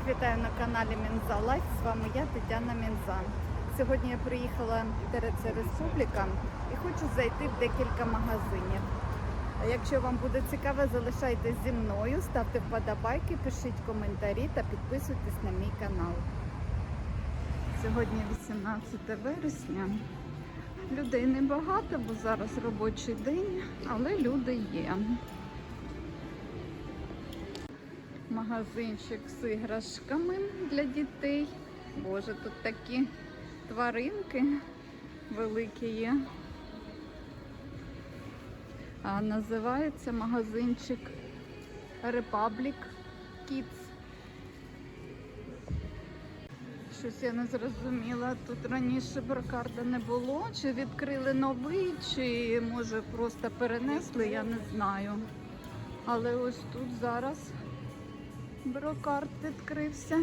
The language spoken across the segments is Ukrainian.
Всіх вітаю на каналі Мінза Лайф. З вами я, Тетяна Мінза. Сьогодні я приїхала ТРЦ Республіка і хочу зайти в декілька магазинів. Якщо вам буде цікаво, залишайтесь зі мною, ставте вподобайки, пишіть коментарі та підписуйтесь на мій канал. Сьогодні 18 вересня. Людей небагато, бо зараз робочий день, але люди є. Магазинчик з іграшками для дітей. Боже, тут такі тваринки великі є. А називається магазинчик Republic Kids. Щось я не зрозуміла. Тут раніше брокарда не було. Чи відкрили новий, чи може просто перенесли, я не знаю. Але ось тут зараз брокарт відкрився.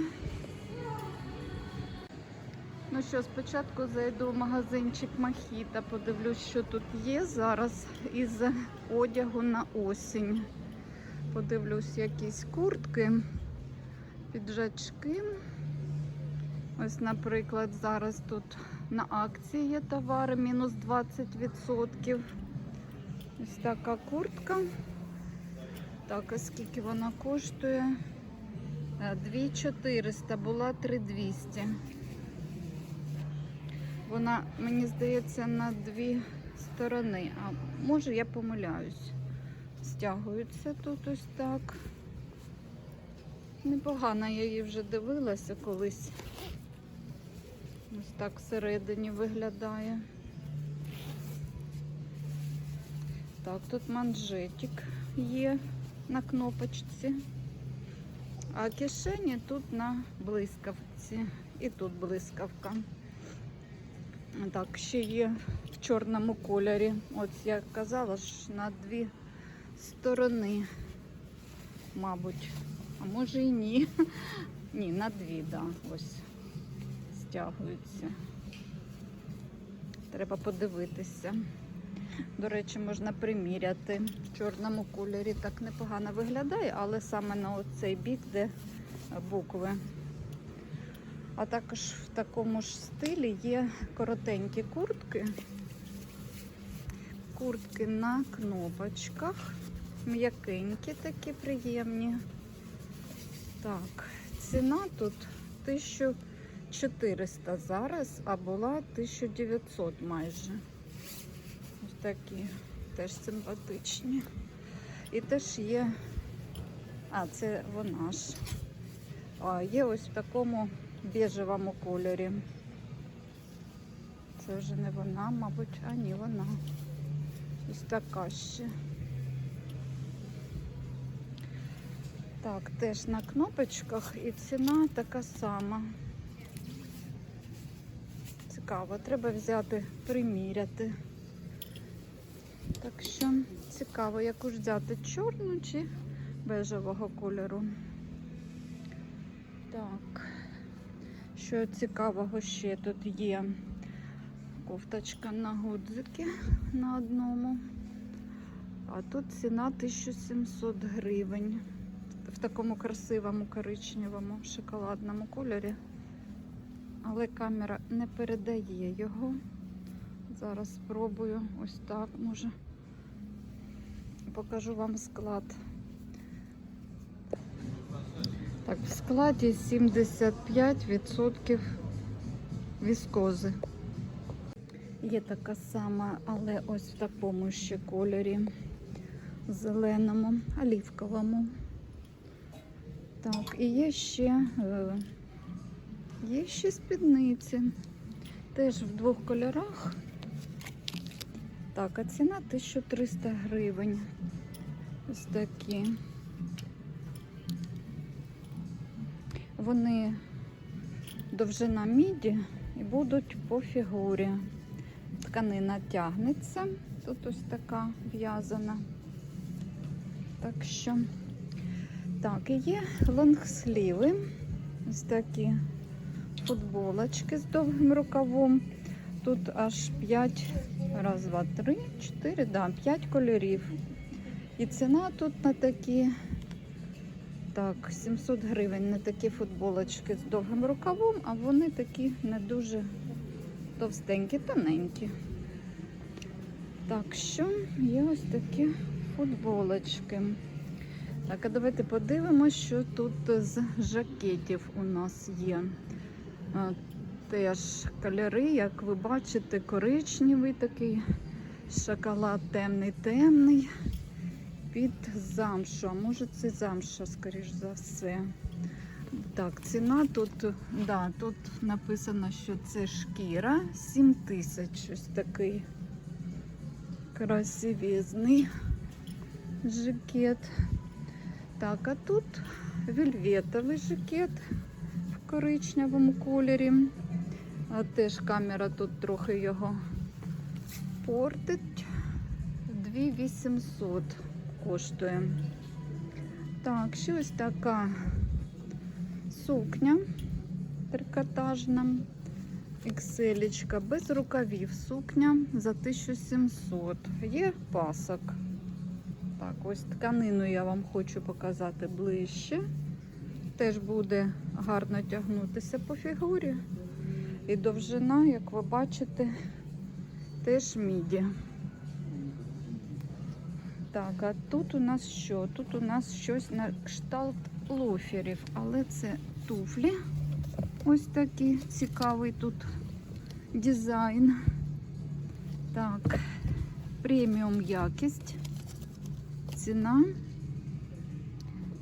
Ну що, спочатку зайду в магазинчик Махіта, подивлюсь, що тут є зараз із одягу на осінь. Подивлюсь якісь куртки, піджачки. Ось, наприклад, зараз тут на акції є товари мінус 20%. Ось така куртка. Так, а скільки вона коштує? Е, 2400, була 3200. Вона, мені здається, на дві сторони. А може я помиляюсь. Стягується тут ось так. Непогано я її вже дивилася колись. Ось так всередині виглядає. Так, тут манжетик є на кнопочці. А кишені тут на блискавці. І тут блискавка. Так, ще є в чорному кольорі. От я казала, ж на дві сторони, мабуть. А може і ні. Ні, на дві, да, ось стягуються. Треба подивитися. До речі, можна приміряти. В чорному кольорі так непогано виглядає, але саме на оцей бік, де букви. А також в такому ж стилі є коротенькі куртки. Куртки на кнопочках. М'якенькі такі приємні. Так, ціна тут 1400 зараз, а була 1900 майже. Такі теж симпатичні. І теж є, а, це вона ж. А, є ось в такому біжевому кольорі. Це вже не вона, мабуть, а ні, вона. Ось така ще. Так, теж на кнопочках і ціна така сама. Цікаво, треба взяти, приміряти. Так що цікаво, яку ж взяти чорну чи бежевого кольору. Так, що цікавого ще тут є кофточка на гудзики на одному. А тут ціна 1700 гривень. В такому красивому коричневому шоколадному кольорі. Але камера не передає його. Зараз спробую ось так, може. Покажу вам склад. Так, в складі 75% віскози. Є така сама, але ось в такому ще кольорі зеленому, олівковому. Так, і є ще, е, є ще спідниці. Теж в двох кольорах. Так, а ціна 1300 гривень. Ось такі. Вони довжина міді і будуть по фігурі. Тканина тягнеться. Тут ось така в'язана. Так що, так, і є лонгсліви. Ось такі футболочки з довгим рукавом. Тут аж 5, раз, два, три, чотири, да, 5 кольорів. І ціна тут на такі Так, 700 гривень на такі футболочки з довгим рукавом, а вони такі не дуже товстенькі, тоненькі. Так що є ось такі футболочки. Так, а давайте подивимося, що тут з жакетів у нас є. Теж кольори, як ви бачите, коричневий такий, шоколад темний, темний. Під замшу. А може це замша, скоріш за все. Так, ціна тут, да, тут написано, що це шкіра 7 тисяч. Ось такий красивізний жакет. Так, а тут вельветовий жакет в коричневому кольорі. А теж камера тут трохи його портить. 2800 коштує. Так, ще ось така сукня трикотажна. Екселічка без рукавів сукня за 1700. Є пасок. Так, ось тканину я вам хочу показати ближче. Теж буде гарно тягнутися по фігурі. І довжина, як ви бачите, теж міді. Так, а тут у нас що? Тут у нас щось на кшталт лоферів, але це туфлі. Ось такий цікавий тут дизайн. Так, преміум якість. Ціна.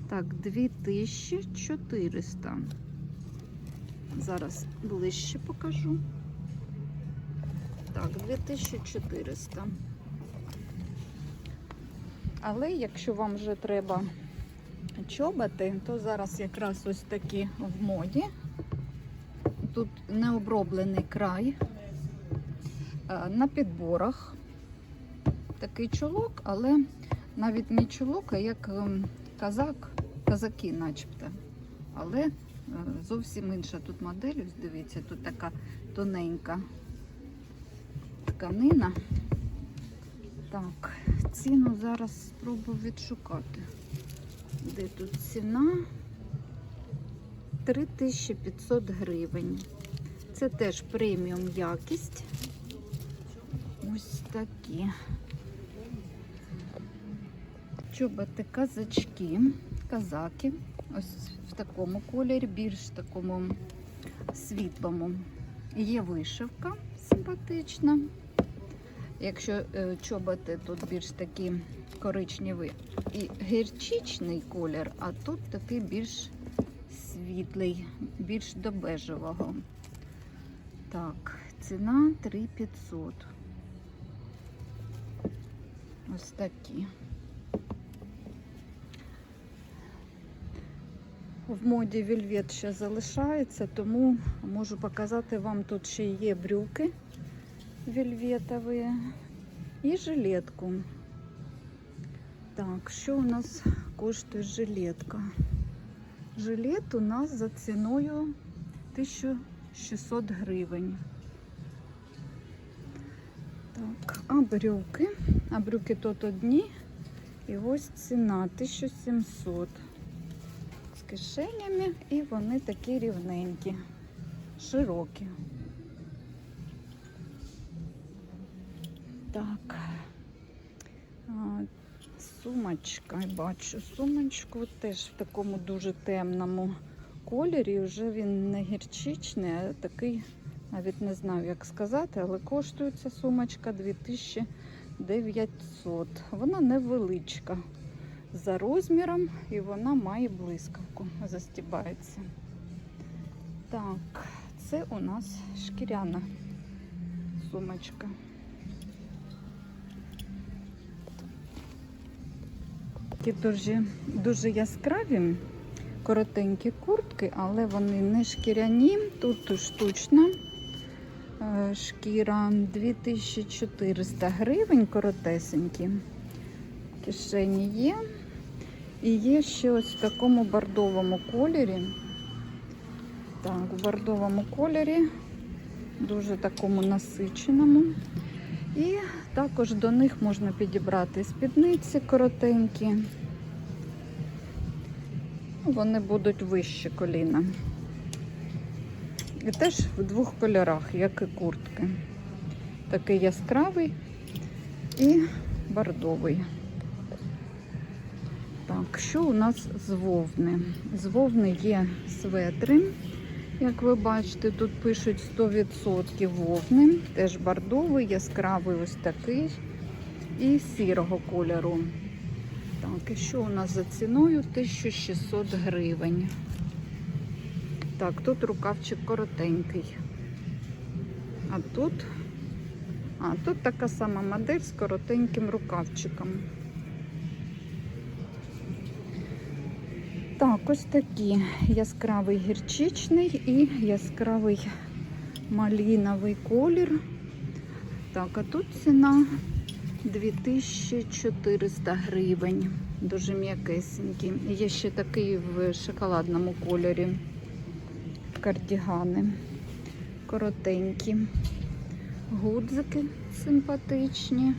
Так, 2400. Зараз ближче покажу. Так, 2400. Але якщо вам вже треба чоботи, то зараз якраз ось такі в моді. Тут необроблений край е, на підборах. Такий чулок, але навіть не чулок, а як ем, казак, казаки начебто. Але зовсім інша тут модель. Ось дивіться, тут така тоненька тканина. Так, ціну зараз спробую відшукати. Де тут ціна? 3500 гривень. Це теж преміум якість. Ось такі. Чоботи казачки, казаки. Ось такому кольорі, більш такому світлому. Є вишивка симпатична. Якщо е, чоботи тут більш такі коричневі і гірчичний колір, а тут такий більш світлий, більш до бежевого. Так, ціна 3500. Ось такі. В моді вельвет ще залишається, тому можу показати вам тут ще є брюки вельветові і жилетку. Так, що у нас коштує жилетка? Жилет у нас за ціною 1600 гривень. Так, а брюки? А брюки тут одні. І ось ціна 1700 з кишенями, і вони такі рівненькі, широкі. Так. Сумочка, бачу сумочку теж в такому дуже темному кольорі. Вже він не гірчичний, а такий, навіть не знаю, як сказати, але коштує ця сумочка 2900. Вона невеличка за розміром і вона має блискавку, застібається. Так, це у нас шкіряна сумочка. Такі дуже, дуже яскраві, коротенькі куртки, але вони не шкіряні. Тут штучна е, шкіра 2400 гривень, коротесенькі. Кишені є. І є ще ось в такому бордовому кольорі. Так, в бордовому кольорі, дуже такому насиченому. І також до них можна підібрати спідниці коротенькі. Вони будуть вище коліна. І теж в двох кольорах, як і куртки. Такий яскравий і бордовий. Так, що у нас з вовни? З вовни є светри. Як ви бачите, тут пишуть 100% вовни, теж бордовий, яскравий ось такий і сірого кольору. Так, і що у нас за ціною? 1600 гривень. Так, тут рукавчик коротенький. А тут, а тут така сама модель з коротеньким рукавчиком. Так, ось такі яскравий гірчичний і яскравий маліновий колір. Так, а тут ціна 2400 гривень. Дуже м'якесенький. Є ще такий в шоколадному кольорі. Кардігани. Коротенькі. Гудзики симпатичні.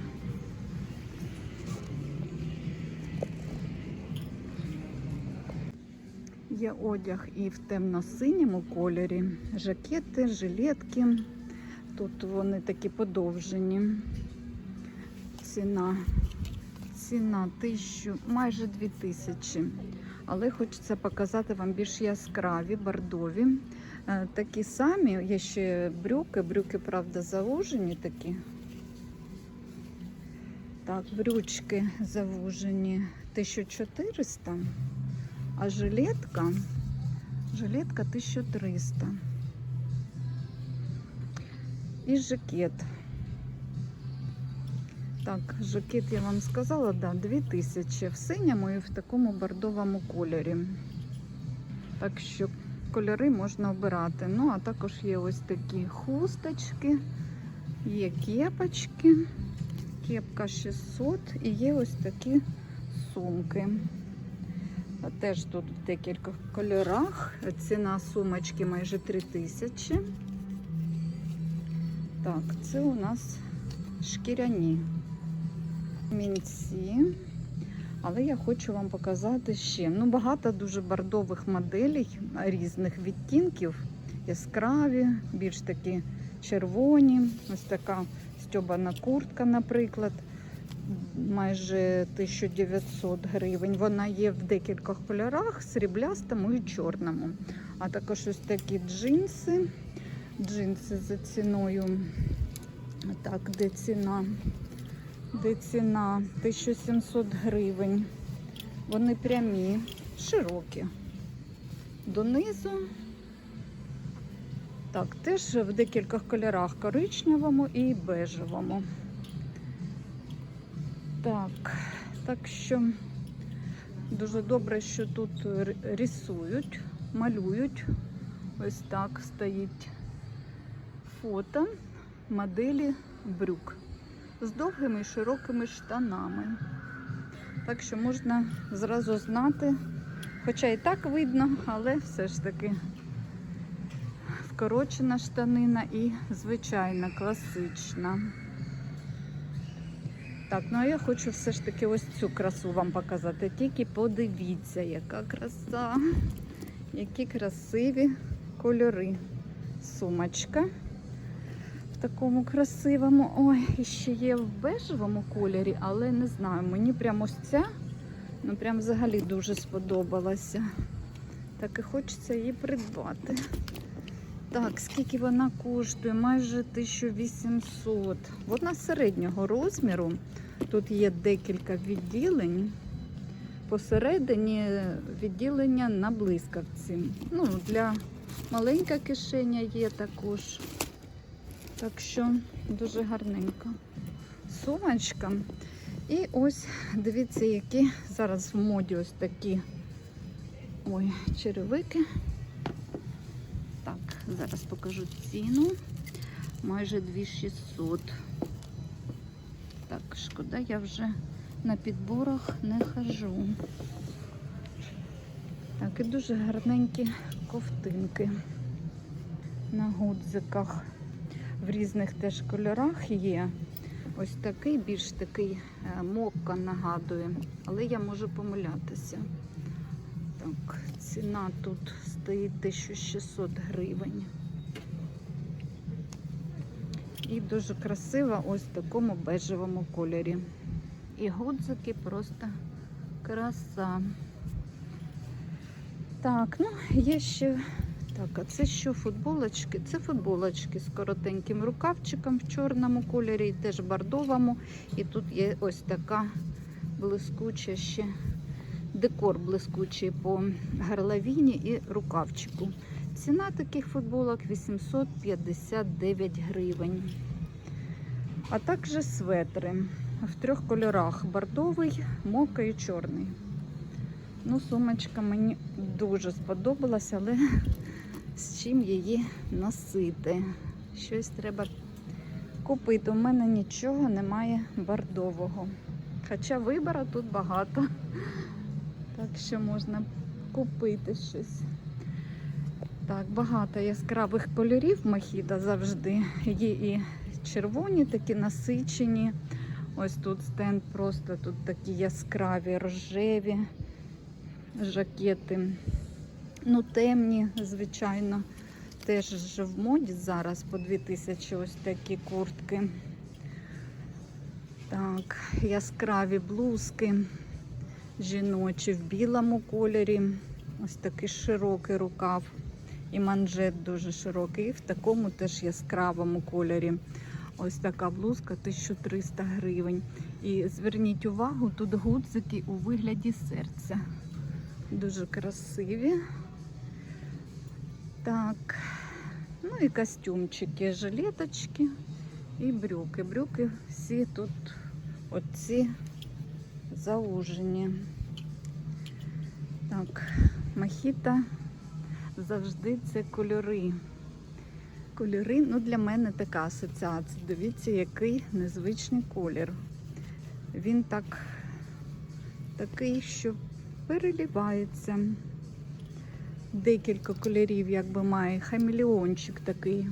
Є одяг і в темно-синьому кольорі. Жакети, жилетки. Тут вони такі подовжені. Ціна. Ціна тисячу, майже дві тисячі. Але хочеться показати вам більш яскраві, бордові. Е, Такі самі, є ще брюки. Брюки, правда, завужені такі. Так, брючки завужені 1400, а жилетка, жилетка 1300. І жакет. Так, жакет я вам сказала, да, 2000 в синьому і в такому бордовому кольорі. Так що кольори можна обирати. Ну, а також є ось такі хусточки, є кепочки, кепка 600 і є ось такі сумки. Теж тут в декількох кольорах. Ціна сумочки майже 3000. Так, це у нас шкіряні мінці. Але я хочу вам показати ще. Ну, багато дуже бордових моделей різних відтінків. Яскраві, більш такі червоні. Ось така стьобана куртка, наприклад. Майже 1900 гривень. Вона є в декількох кольорах, сріблястому і чорному. А також ось такі джинси. Джинси за ціною. Так, де ціна? Де ціна 1700 гривень. Вони прямі, широкі. Донизу. Так, теж в декількох кольорах коричневому і бежевому. Так, так що дуже добре, що тут рисують, малюють. Ось так стоїть фото моделі брюк з довгими і широкими штанами. Так що можна зразу знати, хоча і так видно, але все ж таки вкорочена штанина і звичайна, класична. Так, ну а я хочу все ж таки ось цю красу вам показати. Тільки подивіться, яка краса, які красиві кольори. Сумочка в такому красивому. Ой, і ще є в бежевому кольорі, але не знаю, мені прямо ось ця, ну прям взагалі дуже сподобалася. Так і хочеться її придбати. Так, скільки вона коштує? Майже 1800. Вона середнього розміру. Тут є декілька відділень. Посередині відділення на блискавці. Ну, для маленька кишеня є також. Так що дуже гарненько. Сумочка. І ось дивіться, які зараз в моді ось такі ой, черевики. Зараз покажу ціну. Майже 2600. Так, шкода, я вже на підборах не хожу. Так, і дуже гарненькі ковтинки на гудзиках. В різних теж кольорах є. Ось такий, більш такий е, мокка нагадує, але я можу помилятися. Так, ціна тут стоїть 1600 гривень. І дуже красива ось в такому бежевому кольорі. І гудзики просто краса. Так, ну є ще. Так, а це що футболочки? Це футболочки з коротеньким рукавчиком в чорному кольорі і теж бордовому. І тут є ось така блискуча ще декор блискучий по горловині і рукавчику. Ціна таких футболок 859 гривень. А також светри в трьох кольорах: бордовий, мока і чорний. Ну, сумочка мені дуже сподобалася, але з чим її носити? Щось треба купити. У мене нічого немає бордового. Хоча вибору тут багато. Так що можна купити щось. Так, багато яскравих кольорів махіда завжди. Є і червоні, такі насичені. Ось тут стенд просто тут такі яскраві, рожеві жакети. Ну, темні, звичайно. Теж в моді зараз по 2000 ось такі куртки. Так, яскраві блузки жіночі в білому кольорі. Ось такий широкий рукав. І манжет дуже широкий. І в такому теж яскравому кольорі. Ось така блузка 1300 гривень. І зверніть увагу, тут гудзики у вигляді серця. Дуже красиві. Так, ну і костюмчики, жилеточки і брюки. Брюки всі тут оці заужені. Так, махіта завжди це кольори. Кольори, ну для мене така асоціація. Дивіться, який незвичний колір. Він так такий, що переливається. Декілька кольорів, якби має хамелеончик такий.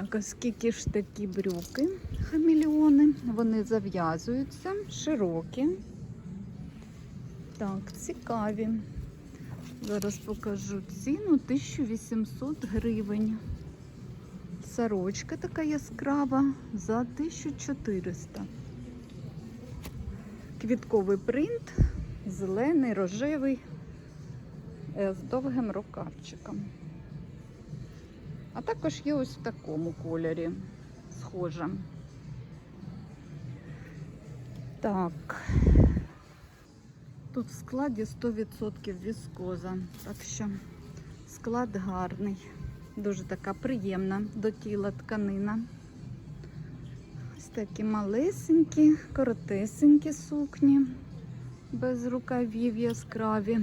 Так, а скільки ж такі брюки, хамелеони, вони зав'язуються, широкі. Так, цікаві. Зараз покажу ціну 1800 гривень. Сорочка така яскрава за 1400. Квітковий принт, зелений, рожевий, з довгим рукавчиком. А також є ось в такому кольорі схожа. Так. Тут в складі 100% віскоза, так що склад гарний. Дуже така приємна до тіла тканина. Ось такі малесенькі, коротесенькі сукні, без рукавів яскраві.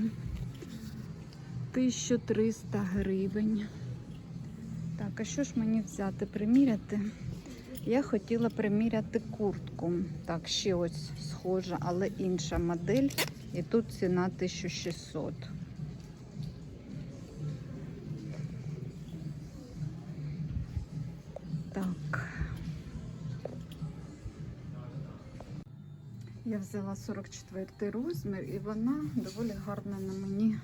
1300 гривень. Так, а що ж мені взяти, приміряти? Я хотіла приміряти куртку. Так, ще ось схожа, але інша модель. І тут ціна 1600. Так. Я взяла 44 розмір і вона доволі гарно на мені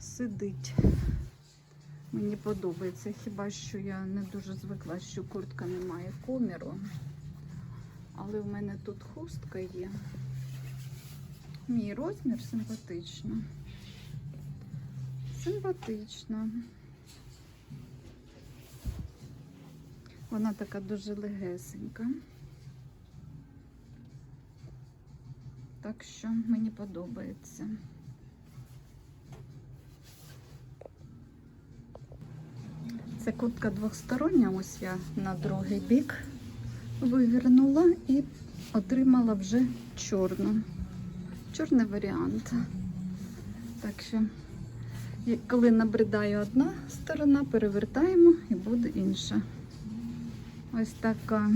сидить. Мені подобається, хіба що я не дуже звикла, що куртка не має коміру. Але в мене тут хустка є. Мій розмір симпатично. Симпатично. Вона така дуже легесенька. Так що мені подобається. Це куртка двохстороння, ось я на другий бік вивернула і отримала вже чорну. Чорний варіант. Так що, коли набридає одна сторона, перевертаємо і буде інша. Ось така.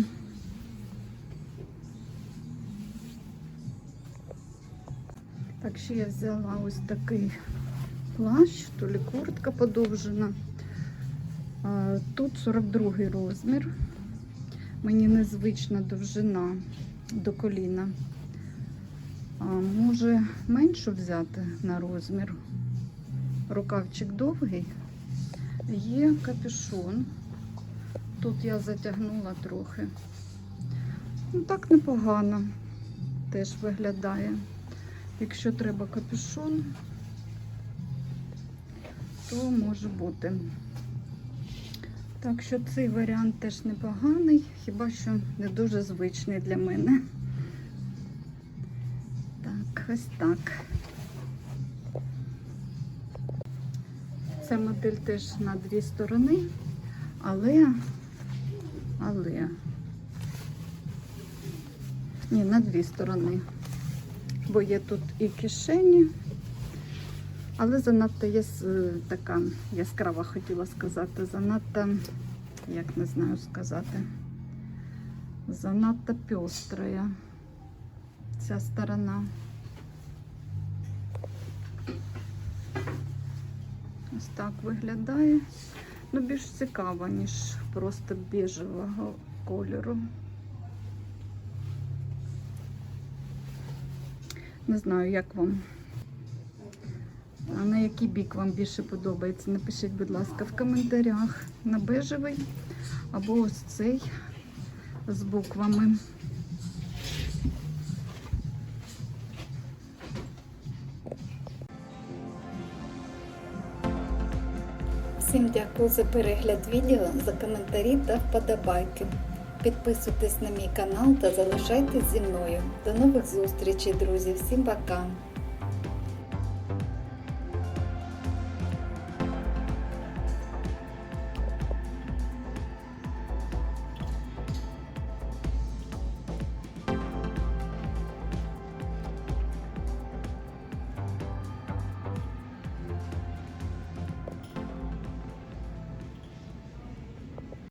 Так що я взяла ось такий плащ, то куртка подовжена. Тут 42 розмір. Мені незвична довжина до коліна. Може меншу взяти на розмір. Рукавчик довгий. Є капюшон. Тут я затягнула трохи. Ну, так непогано теж виглядає. Якщо треба капюшон, то може бути. Так що цей варіант теж непоганий, хіба що не дуже звичний для мене. Так, ось так. Ця модель теж на дві сторони, але, але, ні, на дві сторони, бо є тут і кишені, але занадто є така яскрава, хотіла сказати, занадто, як не знаю сказати, занадто пестрая ця сторона. Ось так виглядає. Ну, більш цікаво, ніж просто біжевого кольору. Не знаю, як вам. А на який бік вам більше подобається? Напишіть, будь ласка, в коментарях на бежевий або ось цей з буквами. Всім дякую за перегляд відео, за коментарі та вподобайки. Підписуйтесь на мій канал та залишайтесь зі мною. До нових зустрічей, друзі. Всім пока!